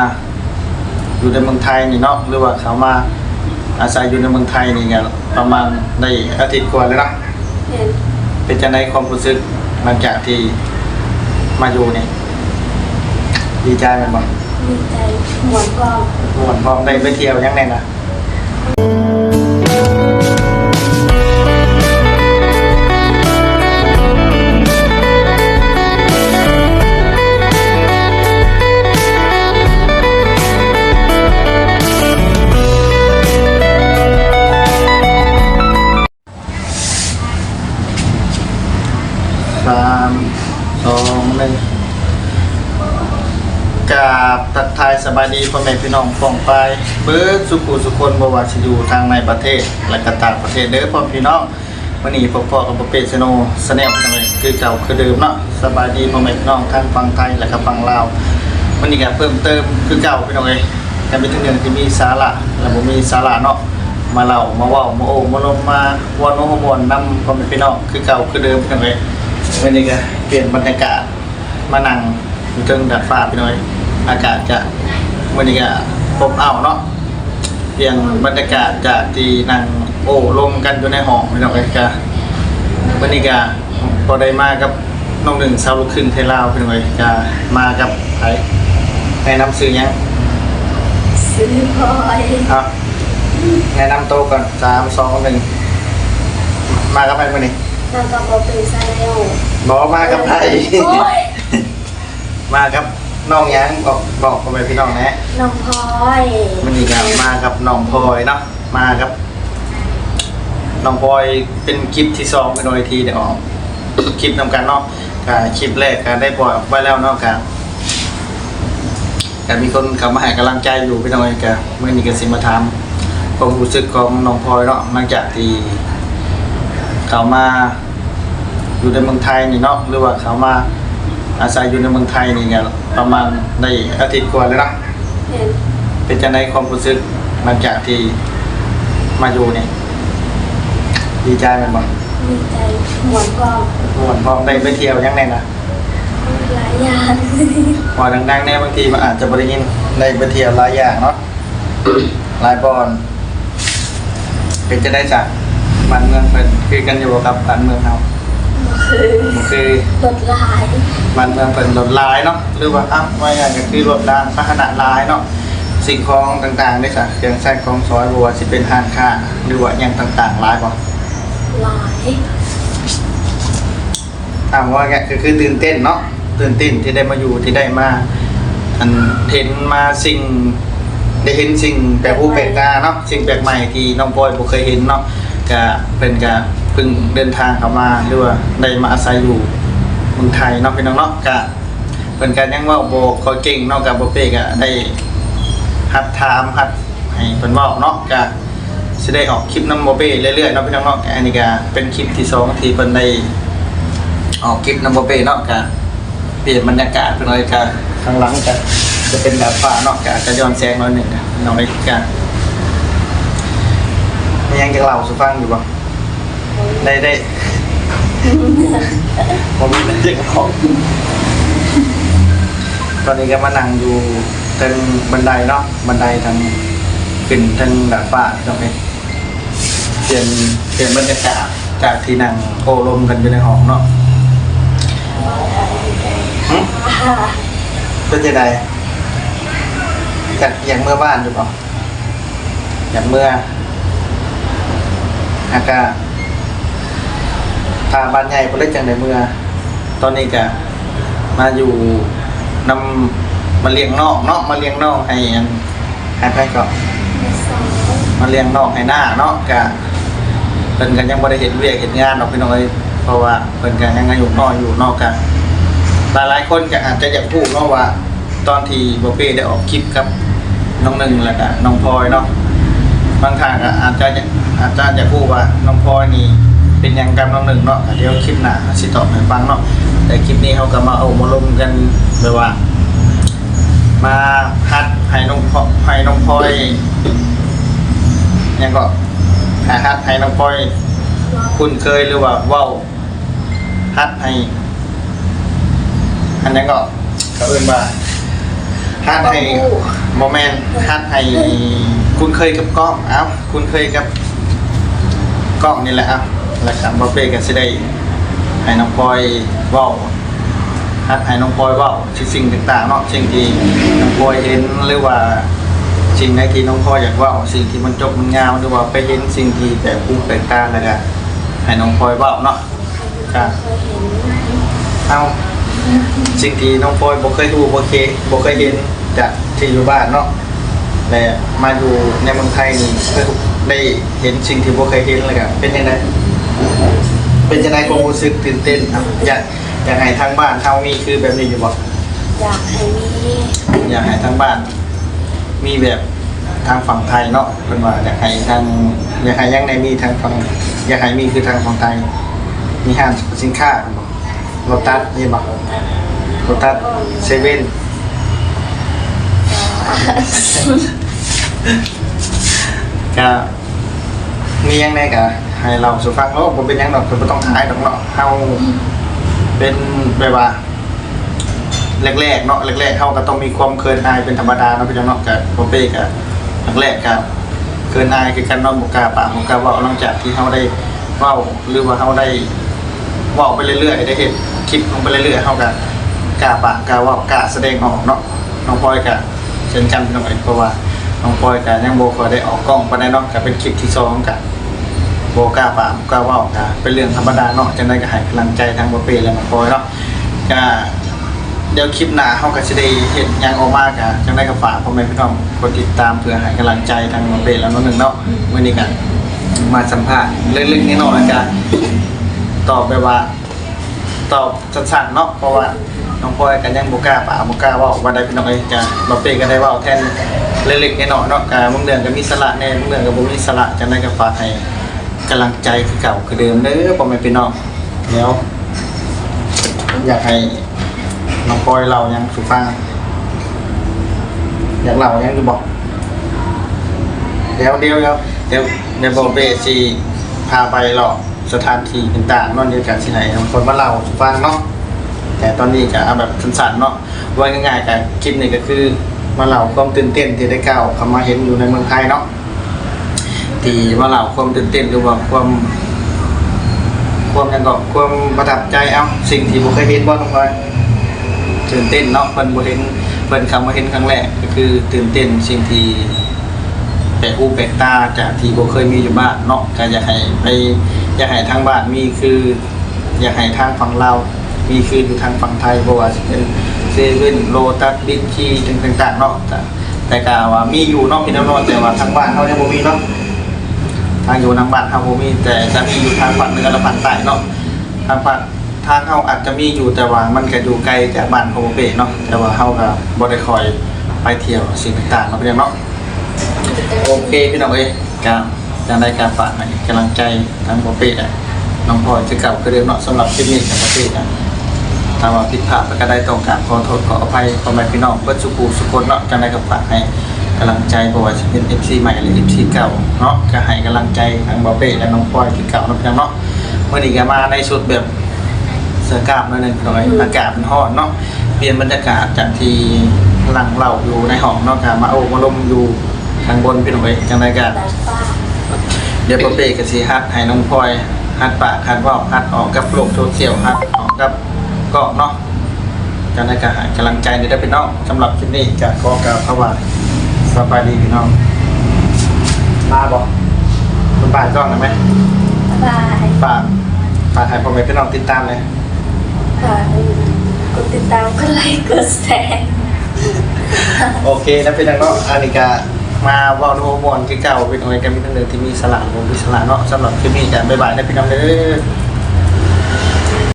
อะอยู่ในเมืองไทยนี่เนาะหรือว่าเขามาอาศัยอยู่ในเมืองไทยนี่ไงประมาณได้อาทิตย์กว่าแล้วเนาะเห็นเป็นจะในความรู้สึกหลังจากที่มาอยู่นี่ดีใจไหมบ้างมีใจหมวนกองม่วนพร้อมได้ไปเที่ยวยังไงนะามสองหนึ่งกาบทักทายสบายดีพ่อแม่พี่น้องฟองไปเบิร์ดสุขุสุคนบวาชิอยู่ทางในประเทศ และกต่างประเทศเด้อพ่อพี่น้องวันนี้พ่อพ่อกับพ่อเป็ดชโนสแนปกันเลยคือเก่าคือเดิมเนาะสบายดีพ่อแม่พี่น้องทั้งฟังไทยและก็ฟังลาววันนี้ก็เพิ่มเติมคือเก่าพี่น้องเอ้ยแต่เป็นเรื่องที่มีสาระและบ่มีสาระเนาะมาเล่ามาว้ามาโอ้มาลมมาวนโน้มวนนำพ่อแม่พี่น้องคือเก่าคือเดิมพี่น้องเอ้ย วันนี้ก็เปลี่ยนบรรยากาศมานั่งอยู่เทิงดาดฟ้าพี่น้องเอ้ยอากาศจะวันนี้ก็พบเอาเนาะเปลี่ยนบรรยากาศจากที่นั่งโอ้ลมกันอยู่ในห้องไม่ต้องไปกะวันนี้ก็พอได้มากับน้องหนึ่งสาวลูกครึ่งไทยลาวเป็นไงก็มากับไผแนะนำซื้อยังซื้อพลอยครับแนะนำโตวก่อนสามสองหนึ่งมากับใครมานี่ แล้วก็บอเป็นซาเนลบอกมากับใครโอ้ยมากับน้องยังบอกบอกพ่อแม่พี่น้องแนะน้องพลอยมันนี่ครับมากับน้องพลอยเนาะมากับน้องพลอยเป็นคลิปที่สองเป็นโดยทีเดี๋ยวออกคลิปนำกันเนาะก็คลิปแรกก็ได้ปล่อยออกไปแล้วเนาะครับก็มีคนเข้ามาให้กำลังใจอยู่พี่น้องก็เมื่อนี้ก็สิมาถามความรู้สึกของน้องพลอยเนาะหลังจากที่ เขามาอยู่ในเมืองไทยนี่เนาะหรือว่าเขามาอาศัยอยู่ในเมืองไทยนี่ไงประมาณได้อาทิตย์กว่าแล้วเนาะเห็นเป็นจะในความรู้สึกหลังจากที่มาอยู่นี่ดีใจไหมบ้างมีใจหมวนกองม่วนพร้อมได้ไปเที่ยวยังไงนะหลายอย่างพอดังๆเนี่ยบางทีมันอาจจะบริยินได้ไปเที่ยวหลายอย่างเนาะ หลายบอนเป็นจะได้จาก บ้านเมืองเป็นคือกันอยู่กับบ้านเมืองเราคือบ่คือรถลายบ้านเมืองเป็นรถลายเนาะหรือว่าอ้าวว่าอย่างก็คือรถรางพาหนะลายเนาะสิ่งของต่างๆได้จากเครื่องใช้ของซอยบัวสิเป็นห้างค้าหรือว่าอย่างต่างๆหลายกว่าลายถามว่าไงคือคือตื่นเต้นเนาะตื่นเต้นที่ได้มาอยู่ที่ได้มาอันเห็นมาสิ่งได้เห็นสิ่งแปลกหูแปลกตาเนาะสิ่งแปลกใหม่ที่น้องปอยบ่เคยเห็นเนาะ ก็เป็นกาเพิ่งเดินทางเข้ามาหรือว่าได้มาอาศัยอยู่เมืองไทยเนาะพี่น้องเนาะก็เป็นการยังว่าโบ่ค่อยเก่งเนาะกับบ่เป้ก็ได้หัดถามหัดให้เพิ่นว้าเนาะก็สิได้ออกคลิปน้ำโบเป้เรื่อยๆเนาะพี่น้องเนาะก็อันนี้ก็เป็นคลิปที่สองที่เพิ่นได้ออกคลิปนัมเบเปเนาะกะเปลี่ยนบรรยากาศไปหน่อยกะข้างหลังกะจะเป็นแบบฟ้าเนาะกะจะย้อนแสงหน่อยหนึ่งกะน้องไอ้กะ มียังจะเล่าสุฟังอยู่บ่ได้ได้ผมมีเรื่องของตอนนี้ก็มานั่งอยู่ทางบันไดเนาะบันไดทางขึ้นทางดาดฟ้าตรงนี้เปลี่ยนเปลี่ยนบรรยากาศจากที่นั่งโอ้ลมกันอยู่ในห้องเนาะหึเป็นยังไงอยากอยากเมื่อบ้านอยู่เปล่าอยากเมื่อ อากาพาบ้านใหญ่ไปเล่นจังในเมื่อ ตอนนี้ก็มาอยู่นำมาเลี้ยงนอกเนาะมาเลี้ยงนอกให้อันให้ใครก็สองมาเลี้ยงนอกให้หน้าเนาะกะเพิ่นกันยังบ่ได้เห็นเวียกเห็นงานดอกพี่น้องเอ้ยเพราะว่าเพิ่นกันยังอยู่นอกอยู่นอกกันหลายหลายๆคนก็อาจจะอยากพูดเนาะว่าตอนที่บ่เป้ได้ออกคลิปกับน้องหนึ่งแล้วก็น้องพลอยเนาะบางครั้งก็อาจจะ อาจจะอยากพูดว่าน้องพลอยนี่เป็นยังกับน้องหนึ่งเนาะเดี๋ยวคลิปหน้าสิตอบให้ฟังเนาะแต่คลิปนี้เขาก็มาเอามาลงกันแบบว่า มาฮัดให้น้องพลอยให้น้องพลอยยังก็หาฮัดให้น้องพลอยคุ้นเคยหรือว่าว้าฮัดให้อันนั้นก็เขาเอื่นว่าฮัดให้โมเมนต์ฮัดให้คุณเคยกับกล้องเอ้าคุณเคยกับ กล้องนี่แหละเอ้าแล้วก็บอเป้ก็สิได้ให้น้องพลอยเว้าฮัดให้น้องพลอยเว้าที่สิ่งต่างๆเนาะสิ่งที่น้องพลอยเห็นหรือว่าสิ่งไหนที่น้องพลอยอยากเว่าสิ่งที่มันจบมันงามหรือว่าไปเห็นสิ่งที่แต่ผู้แตกตาแล้วก็ให้น้องพลอยเว้าเนาะครับเอาสิ่งที่น้องพลอยบ่เคยดูบ่เคยบ่เคยเห็นจากที่อยู่บ้านเนาะและมาอยู่ในเมืองไทยนี่เพิ่ง ได้เห็นสิ่งที่บ่เคยเห็นเลยครับเป็นยังไงเป็นยังไงความรู้สึกตื่นเต้นครับอยากอยากให้ทางบ้านเฮามีคือแบบนี้อยู่บ่อยากให้มีอยากให้ทางบ้าน มีแบบทางฝั่งไทยเนาะเป็นว่าอยากให้ทางอยากให้ยังในมีทางฝั่งอยากให้มีคือทางฝั่งไทย มีห้างสรรพสินค้าบ่โลตัสนี่บ่โลตัสเซเว่น ก็มียังไงก็ให้เราสู่ฟังเนาะบ่เป็นหยังดอกเพิ่นบ่ต้องขายดอกเนาะเฮาเป็นแบบว่าแรกๆเนาะแรกๆเขาก็ต้องมีความเคินอายเป็นธรรมดาเนาะพี่น้องเนาะกับโปเป้กับแรกๆกับเคินอายคือการนอนบุกกล้าปากบุกกล้าเว่าหลังจากที่เขาได้เว่าหรือว่าเขาได้เว่าไปเรื่อยๆได้เห็นคลิปลงไปเรื่อยๆเขาก็กล้าปากกล้าเว่ากล้าแสดงออกเนาะน้องพลอยกับเช่นกันพี่น้องเองเพราะว่า น้องพลอยกับยังโบเคยได้ออกกล้องไปได้นาะกับเป็นคลิปที่สองกับโบกล้าปามกล้าว่ากะเป็นเรื่องธรรมดาเนาะจังได้ก็ให้กำลังใจทางโปเป้และน้องพลอยเนาะก็เดี๋ยวคลิปหน้าเขาก็จะได้เห็นยังออกมากอะจังได้กับฝากพ่อแม่พี่น้องกดติดตามเพื่อให้กำลังใจทางมาเปรแล้วน้องหนึ่งเนาะวันนี้กันมาสัมภาษณ์เล็กๆน้อยๆอาจารย์ตอบไปว่า ตอบสั้นๆเนาะเพราะว่า น้องพลอยกันยังบุกล้าป่าบุกล้าว่าวันใดพี่น้องเองจะมาเปรก็ได้ว่าแทนเล็กๆน้อยๆเนาะการมึงเดือนก็มีสละแน่มึงเดือนก็บ่มีสละจังได้กับฝากให้กำลังใจคือเก่าคือเดิมเด้อพ่อแม่พี่น้องเดี๋ยวอยากให้น้องปอยเรายังสุฟังอยากเล่ายังจะบอกเดี๋ยวเดี๋ยวเดี๋ยวเดี๋ยวเดี๋ยวบอกเบสซีพาไปหรอกสถานที่ต่างๆนอนเดียวกันที่ไหนบางคนมาเล่าสุฟังเนาะ แต่ตอนนี้จะเอาแบบสั้นๆเนาะว่าง่ายๆกับคลิปนี้ก็คือมาเล่าความตื่นเต้นที่ได้ก้าวเข้ามาเห็นอยู่ในเมืองไทยเนาะที่มาเล่าความตื่นเต้นหรือว่าความ ความยังก็ความประทับใจเอาสิ่งที่ผมเคยเห็นบ่น้องพลอยตื่นเต้นเนาะเพิ่นบ่เห็นเพิ่นคำมาเห็นครั้งแรกก็คือตื่นเต้นสิ่งที่แปลกหูแปลกตาจากที่บ่เคยมีอยู่บ้านเนาะก็อยากให้ไปอยากให้ทางบ้านมีคือ อยากให้ทางฝั่งลา มีคืออยู่ทางฝั่งไทยบ่ว่าสิเป็นเซเว่นโลตัสบิ๊กซีต่างๆเนาะแต่แต่ก็ว่ามีอยู่เนาะพี่น้องแต่ว่าทางบ้านเฮายังบ่มีเนาะทางอยู่ทางบ้านเฮาบ่มี แต่จะมีอยู่ทางฝั่งเหนือและฝั่งใต้เนาะทางฝั่งทางเขาอาจจะมีอยู่แต่ว่ามันก็อยู่ไกลจากบ้านโฮมเปะเนาะแต่ว่าเขาก็บ่ได้คอยไปเที่ยวสิ่งต่างๆเนาะพี่น้องเนาะโอเคพี่น้องเอ้ยก็ยังได้การฝากกำลังใจทางโฮมเปะอะน้องพลอยจะกลับคือเดิมเนาะสำหรับคลิปนี้กับโฮโมเปะอะ ถ้าว่าผิดพลาดก็ได้ต้องการขอโทษขออภัยพ่อแม่พี่น้องเพื่อสุขูสุคนเนาะจังได้กับฝากให้กำลังใจบ่ว่าจะเป็น FC ใหม่หรือ FC เก่าเนาะก็ให้กำลังใจทางโฮโมเปะและน้องพลอยที่เก่านะพี่น้องเนาะเมื่อนี้ก็มาในชุดแบบเสื้อกล้ามหนั่นเองหน่อยอากาศมันร้อนเนาะเปลี่ยนบรรยากาศจากที่หลังเราอยู่ในห้องเนาะกามาโอ้มาลมอยู่ข้างบนพี่น่อยจังไรกันดัดฟ้าเดี๋ยวปอเป้กับสีฮัดให้น้องพลอยฮัดปากฮัดว่าฮัดออกกับโลกโซเชียลฮัดออกกับ กาะเนาะจังไรกันหากำลังใจในได้พี่น้องสำหรับคลิปนี้จะขอกล่าวคำว่าสบายดีพี่น้องมาบอกคุณป้าจ้องได้ไหมบายฝากฝากให้พ่อแม่พี่น้องติดตามเลยค่ะกดติดตามกดไลค์กดแชร์โอเคนะเป็นดังเนาะอานิกามาเว่าโนมอนคือเก่าเป็นอะไรกันมีทั้งเดินที่มีสละผมมีสละเนาะสำหรับคลิปนี้กันบ๊ายบายนะพี่น้องเด้อ